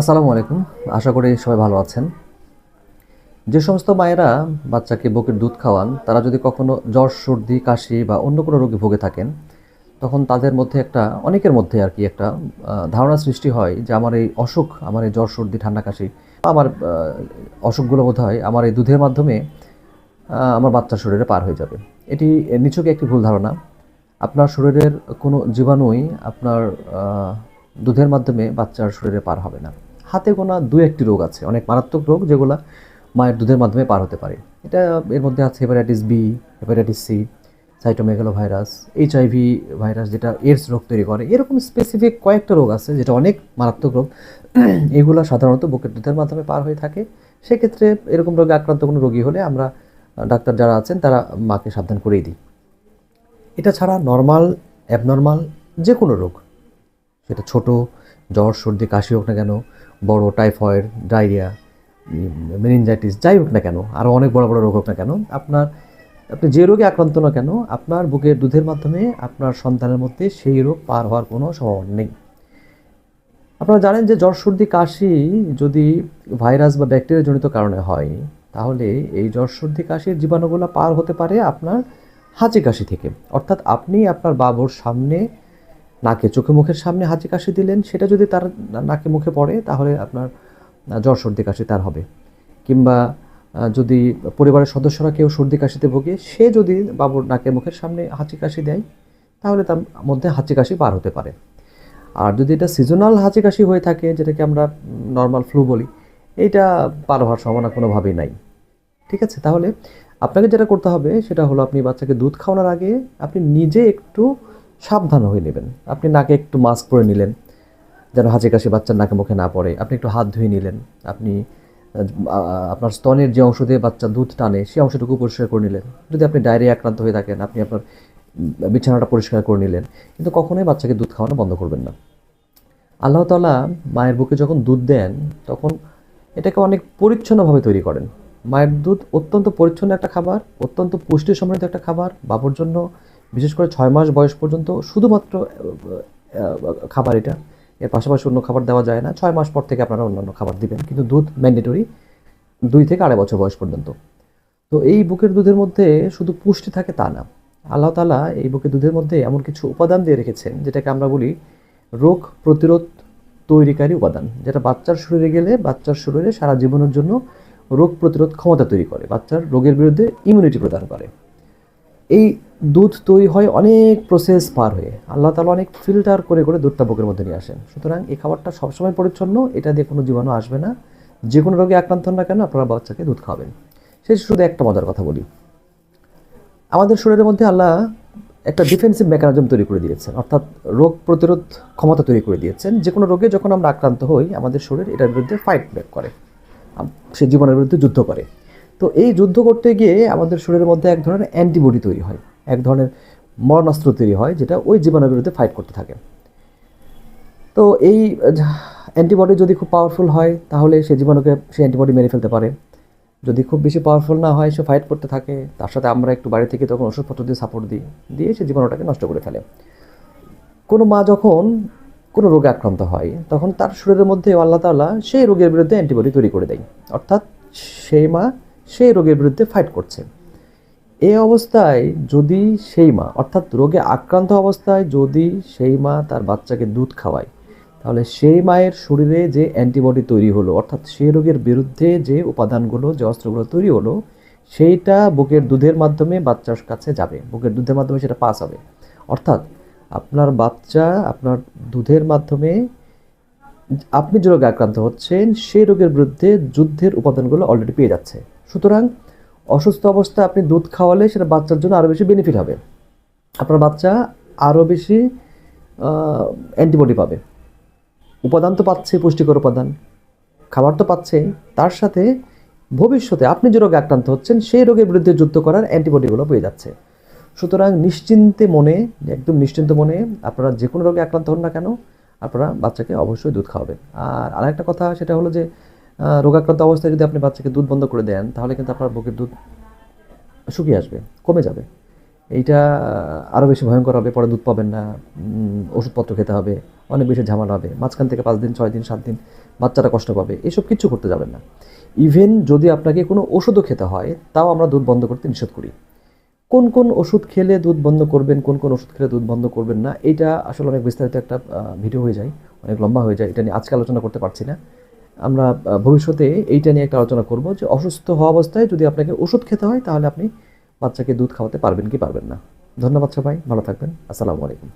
আসসালামু আলাইকুম। আশা করি সবাই ভালো আছেন। যে সমস্ত মায়েরা বাচ্চাকে বুকের দুধ খাওয়ান, তারা যদি কখনো জ্বর, সর্দি, কাশি বা অন্য কোনো রোগে ভুগে থাকেন, তখন তাদের মধ্যে একটা, অনেকের মধ্যে আর কি একটা ধারণা সৃষ্টি হয় যে আমার এই অসুখ, আমার এই জ্বর, সর্দি, ঠান্ডা, কাশি আমার অসুখগুলো বোধ হয় আমার এই দুধের মাধ্যমে আমার বাচ্চার শরীরে পার হয়ে যাবে। এটি নিচুকে একটি ভুল ধারণা। আপনার শরীরের কোনো জীবাণুই আপনার দুধের মাধ্যমে বাচ্চার শরীরে পার হবে না। হাতে গোনা দু একটি রোগ আছে, অনেক মারাত্মক রোগ যেগুলো মায়ের দুধের মাধ্যমে পার হতে পারে। এটা এর মধ্যে আছে hepatitis B hepatitis C cytomegalovirus HIV virus যেটা এডস রোগ তৈরি করে। এরকম স্পেসিফিক কয়েকটা রোগ আছে যেটা অনেক মারাত্মক রোগ। এগুলো সাধারণত বুকের দুধের মাধ্যমে পার হয়ে থাকে। সেক্ষেত্রে এরকম রোগে আক্রান্ত কোনো রোগী হলে আমরা ডাক্তার যারা আছেন তারা মাকে সাবধান করেই দিই। এটা ছাড়া নর্মাল অ্যাবনর্মাল যে কোনো রোগ সেটা ছোট, জ্বর, সর্দি, কাশি হোক না কেন, বড় টাইফয়েড, ডায়রিয়া মেনিনজাইটিস যাই হোক না কেন আরও অনেক বড় বড় রোগ হোক না কেন, আপনার, আপনি যে রোগে আক্রান্ত না কেন, আপনার বুকের দুধের মাধ্যমে আপনার সন্তানের মধ্যে সেই রোগ পার হওয়ার কোনো সম্ভাবনা নেই। আপনারা জানেন যে জ্বর, সর্দি, কাশি যদি ভাইরাস বা ব্যাকটেরিয়া জনিত কারণে হয়, তাহলে এই জ্বর, সর্দি, কাশির জীবাণুগুলো পার হতে পারে আপনার হাঁচি, কাশি থেকে। অর্থাৎ আপনি আপনার বাবুর সামনে নাকে চোখে মুখের সামনে হাঁচি কাশি দিলেন, সেটা যদি তার নাকে মুখে পড়ে, তাহলে আপনার জ্বর সর্দি কাশি তার হবে। কিংবা যদি পরিবারের সদস্যরা কেউ সর্দি কাশিতে ভোগে, সে যদি বাবুর নাকে মুখের সামনে হাঁচি কাশি দেয়, তাহলে তার মধ্যে হাঁচি কাশি পার হতে পারে। আর যদি এটা সিজনাল হাঁচি কাশি হয়ে থাকে, যেটাকে আমরা নর্মাল ফ্লু বলি, এইটা পার হওয়ার সম্ভাবনা কোনোভাবেই নাই। ঠিক আছে? তাহলে আপনাকে যেটা করতে হবে, সেটা হলো আপনি বাচ্চাকে দুধ খাওয়ানোর আগে আপনি নিজে একটু সাবধান হয়ে নেবেন। আপনি নাকে একটু মাস্ক পরে নিলেন, যেন হাঁচি কাশি বাচ্চার নাকে মুখে না পড়ে। আপনি একটু হাত ধুয়ে নিলেন, আপনি আপনার স্তনের যে অংশ দিয়ে বাচ্চা দুধ টানে সেই অংশটুকু পরিষ্কার করে নিলেন। যদি আপনি ডায়রিয়া আক্রান্ত হয়ে থাকেন, আপনি আপনার বিছানাটা পরিষ্কার করে নিলেন, কিন্তু কখনোই বাচ্চাকে দুধ খাওয়ানো বন্ধ করবেন না। আল্লাহ তাআলা মায়ের বুকে যখন দুধ দেন, তখন এটাকে অনেক পরিচ্ছন্নভাবে তৈরি করেন। মায়ের দুধ অত্যন্ত পরিচ্ছন্ন একটা খাবার, অত্যন্ত পুষ্টি সমৃদ্ধ একটা খাবার, বাবুর জন্য বিশেষ করে ছয় মাস বয়স পর্যন্ত শুধুমাত্র খাবার এটা। এর পাশাপাশি অন্য খাবার দেওয়া যায় না। ছয় মাস পর থেকে আপনারা অন্যান্য খাবার দিবেন। কিন্তু দুধ ম্যান্ডেটরি দুই থেকে আড়াই বছর বয়স পর্যন্ত। তো এই বুকের দুধের মধ্যে শুধু পুষ্টি থাকে তা না। আল্লাহ তালা এই বুকের দুধের মধ্যে এমন কিছু উপাদান দিয়ে রেখেছেন, যেটাকে আমরা বলি রোগ প্রতিরোধ তৈরিকারী উপাদান, যেটা বাচ্চার শরীরে গেলে বাচ্চার শরীরে সারা জীবনের জন্য রোগ প্রতিরোধ ক্ষমতা তৈরি করে, বাচ্চার রোগের বিরুদ্ধে ইমিউনিটি প্রদান করে। এই দুধ তৈরি হয় অনেক প্রসেস পার হয়ে। আল্লাহ তালা অনেক ফিল্টার করে করে দুধটা বুকের মধ্যে নিয়ে আসেন। সুতরাং এই খাবারটা সবসময় পরিচ্ছন্ন, এটা দিয়ে কোনো জীবাণু আসবে না। যে কোনো রোগে আক্রান্ত না কেন, আপনারা বাচ্চাকে দুধ খাওয়াবেন। সেই শুধু একটা মজার কথা বলি। আমাদের শরীরের মধ্যে আল্লাহ একটা ডিফেন্সিভ মেকানিজম তৈরি করে দিয়েছেন। অর্থাৎ রোগ প্রতিরোধ ক্ষমতা তৈরি করে দিয়েছেন। যে কোনো রোগে যখন আমরা আক্রান্ত হই, আমাদের শরীর এটার বিরুদ্ধে ফাইট ব্যাক করে। সে জীবনের বিরুদ্ধে যুদ্ধ করে। তো এই যুদ্ধ করতে গিয়ে আমাদের শরীরের মধ্যে এক ধরনের অ্যান্টিবডি তৈরি হয়, এক ধরনের মরণাস্ত্র তৈরি হয়, যেটা ওই জীবনের বিরুদ্ধে ফাইট করতে থাকে। তো এই অ্যান্টিবডি যদি খুব পাওয়ারফুল হয়, তাহলে সে জীবাণুকে সে অ্যান্টিবডি মেরে ফেলতে পারে। যদি খুব বেশি পাওয়ারফুল না হয়, সে ফাইট করতে থাকে। তার সাথে আমরা একটু বাড়ি থেকে তখন ওষুধপত্র দিয়ে সাপোর্ট দিই, দিয়ে সে জীবাণুটাকে নষ্ট করে ফেলে। কোনো মা যখন কোনো রোগে আক্রান্ত হয়, তখন তার শরীরের মধ্যে আল্লাহ তাআলা সেই রোগের বিরুদ্ধে অ্যান্টিবডি তৈরি করে দেয়। অর্থাৎ সেই মা সেই রোগের বিরুদ্ধে ফাইট করছে। এই অবস্থায় যদি সেই মা, অর্থাৎ রোগে আক্রান্ত অবস্থায় যদি সেই মা তার বাচ্চাকে দুধ খাওয়ায়, তাহলে সেই মায়ের শরীরে যে অ্যান্টিবডি তৈরি হলো, অর্থাৎ সেই রোগের বিরুদ্ধে যে উপাদানগুলো, যে অস্ত্রগুলো তৈরি হলো, সেইটা বুকের দুধের মাধ্যমে বাচ্চার কাছে যাবে। বুকের দুধের মাধ্যমে সেটা পাস হবে। অর্থাৎ আপনার বাচ্চা আপনার দুধের মাধ্যমে আপনি যে রোগে আক্রান্ত হচ্ছেন, সেই রোগের বিরুদ্ধে যুদ্ধের উপাদানগুলো অলরেডি পেয়ে যাচ্ছে। সুতরাং অসুস্থ অবস্থায় আপনি দুধ খাওয়ালে সেটা বাচ্চার জন্য আরও বেশি বেনিফিট হবে। আপনার বাচ্চা আরও বেশি অ্যান্টিবডি পাবে। উপাদান তো পাচ্ছে, পুষ্টিকর উপাদান। খাবার তো পাচ্ছে। তার সাথে ভবিষ্যতে আপনি যে রোগে আক্রান্ত হচ্ছেন, সেই রোগের বিরুদ্ধে যুদ্ধ করার অ্যান্টিবডিগুলো পেয়ে যাচ্ছে। সুতরাং নিশ্চিন্তে মনে, একদম নিশ্চিন্ত মনে আপনারা যে কোনো রোগে আক্রান্ত হন না কেন, আপনারা বাচ্চাকে অবশ্যই দুধ খাওয়াবেন। আর আরেকটা কথা সেটা হলো যে রোগাক্রান্ত অবস্থায় যদি আপনি বাচ্চাকে দুধ বন্ধ করে দেন, তাহলে কিন্তু আপনার বুকের দুধ শুকিয়ে আসবে, কমে যাবে। এইটা আরও বেশি ভয়ঙ্কর হবে, পরে দুধ পাবেন না ওষুধপত্র খেতে হবে, অনেক বেশি ঝামেলা হবে, মাঝখান থেকে পাঁচ দিন, ছয় দিন, সাত দিন বাচ্চাটা কষ্ট পাবে, এসব কিছু করতে যাবেন না। ইভেন যদি আপনাকে কোনো ওষুধও খেতে হয়, তাও আমরা দুধ বন্ধ করতে নিষেধ করি। কোন কোন ওষুধ খেলে দুধ বন্ধ করবেন, কোন কোন ওষুধ খেলে দুধ বন্ধ করবেন না, এটা আসলে অনেক বিস্তারিত একটা ভিডিও হয়ে যায়, অনেক লম্বা হয়ে যায়, এটা নিয়ে আজকে আলোচনা করতে পারছি না। আমরা ভবিষ্যতে এইটা নিয়ে একটা আলোচনা করব যে অসুস্থ হওয়া অবস্থায় যদি আপনাকে ওষুধ খেতে হয়, তাহলে আপনি বাচ্চাকে দুধ খাওয়াতে পারবেন কি পারবেন না। ধন্যবাদ সবাই, ভালো থাকবেন, আসসালামু আলাইকুম।